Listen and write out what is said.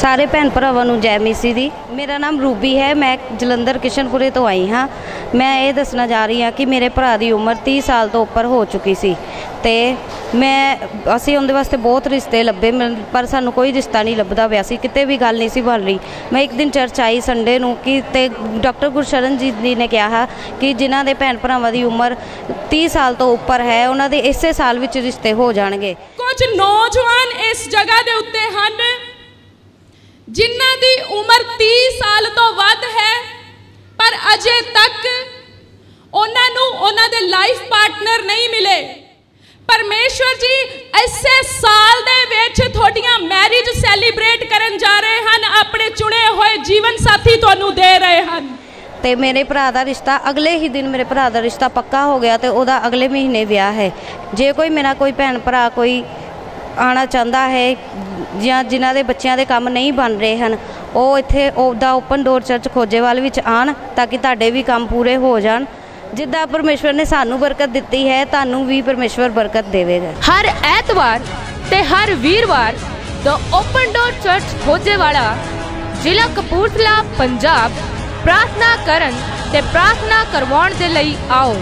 ਸਾਰੇ ਭੈਣ ਭਰਾਵਾਂ ਨੂੰ ਜੈ ਮੀਸੀ ਦੀ। ਮੇਰਾ ਨਾਮ ਰੂਬੀ ਹੈ, ਮੈਂ ਜਲੰਧਰ ਕਿਸ਼ਨਪੁਰੇ ਤੋਂ ਆਈ ਹਾਂ। ਮੈਂ ਇਹ ਦੱਸਣਾ ਜਾ ਰਹੀ ਹਾਂ ਕਿ ਮੇਰੇ ਭਰਾ ਦੀ ਉਮਰ 30 ਸਾਲ ਤੋਂ ਉੱਪਰ ਹੋ ਚੁੱਕੀ ਸੀ ਤੇ ਮੈਂ, ਅਸੀਂ ਉਹਦੇ ਵਾਸਤੇ ਬਹੁਤ ਰਿਸ਼ਤੇ ਲੱਭੇ। ਮੈਂ- ਪਰ ਸਾਨੂੰ ਕੋਈ ਰਿਸ਼ਤਾ ਨਹੀਂ ਲੱਭਦਾ ਪਿਆ ਸੀ, ਕਿਤੇ ਵੀ ਗੱਲ ਨਹੀਂ ਸੀ ਬਣ ਰਹੀ। ਮੈਂ ਇੱਕ ਦਿਨ ਚਰਚ ਆਈ ਸੰਡੇ ਨੂੰ ਕਿ ਤੇ ਡਾਕਟਰ ਗੁਰਸ਼ਰਨ ਜੀ ਜੀ ਨੇ ਕਿਹਾ ਕਿ ਜਿਨ੍ਹਾਂ ਦੇ ਭੈਣ ਭਰਾਵਾਂ ਦੀ ਉਮਰ 30 ਸਾਲ ਤੋਂ ਉੱਪਰ ਹੈ, ਉਹਨਾਂ ਦੇ ਇਸੇ ਸਾਲ ਵਿੱਚ ਰਿਸ਼ਤੇ ਹੋ ਜਾਣਗੇ। ਕੁਝ ਨੌਜਵਾਨ ਇਸ ਜਗ੍ਹਾ ਦੇ ਉੱਤੇ ਹਨ ਜਿਨ੍ਹਾਂ ਦੀ ਉਮਰ 30 ਸਾਲ ਤੋਂ ਵੱਧ ਹੈ, ਪਰ ਅਜੇ ਤੱਕ ਉਹਨਾਂ ਨੂੰ ਉਹਨਾਂ ਦੇ ਲਾਈਫ ਪਾਰਟਨਰ ਨਹੀਂ ਮਿਲੇ। ਪਰਮੇਸ਼ਵਰ ਜੀ, ਇਸੇ ਸਾਲ ਦੇ ਵਿੱਚ ਤੁਹਾਡੀਆਂ ਮੈਰਿਜ ਸੈਲੀਬ੍ਰੇਟ ਕਰਨ ਜਾ ਰਹੇ ਹਨ, ਆਪਣੇ ਚੁਣੇ ਹੋਏ ਜੀਵਨ ਸਾਥੀ ਤੁਹਾਨੂੰ ਦੇ ਰਹੇ ਹਨ। ਤੇ ਮੇਰੇ ਭਰਾ ਦਾ ਰਿਸ਼ਤਾ ਅਗਲੇ ਹੀ ਦਿਨ ਮੇਰੇ ਭਰਾ ਦਾ ਰਿਸ਼ਤਾ ਪੱਕਾ ਹੋ ਗਿਆ ਤੇ ਉਹਦਾ ਅਗਲੇ ਮਹੀਨੇ ਵਿਆਹ ਹੈ। ਜੇ ਕੋਈ ਮੇਰਾ ਕੋਈ ਭੈਣ ਭਰਾ, ਕੋਈ ਆਣਾ ਚਾਹੁੰਦਾ ਹੈ ਜਾਂ ਜਿਨ੍ਹਾਂ ਦੇ ਬੱਚਿਆਂ ਦੇ ਕੰਮ ਨਹੀਂ ਬਣ ਰਹੇ ਹਨ, ਉਹ ਇੱਥੇ ਉਹਦਾ ਓਪਨ ਡੋਰ ਚਰਚ ਖੋਜੇਵਾਲ ਵਿੱਚ ਆਣ ਤਾਂ ਕਿ ਤੁਹਾਡੇ ਵੀ ਕੰਮ ਪੂਰੇ ਹੋ ਜਾਣ। ਜਿੱਦਾਂ ਪਰਮੇਸ਼ਵਰ ਨੇ ਸਾਨੂੰ ਬਰਕਤ ਦਿੱਤੀ ਹੈ, ਤੁਹਾਨੂੰ ਵੀ ਪਰਮੇਸ਼ਵਰ ਬਰਕਤ ਦੇਵੇਗਾ ਹਰ ਐਤਵਾਰ ਤੇ ਹਰ ਵੀਰਵਾਰ ਦ ਓਪਨ ਡੋਰ ਚਰਚ ਖੋਜੇਵਾਲਾ ਜ਼ਿਲ੍ਹਾ ਕਪੂਰਥਲਾ, ਪੰਜਾਬ, ਪ੍ਰਾਰਥਨਾ ਕਰਨ ਤੇ ਪ੍ਰਾਰਥਨਾ ਕਰਵਾਉਣ ਦੇ ਲਈ ਆਓ।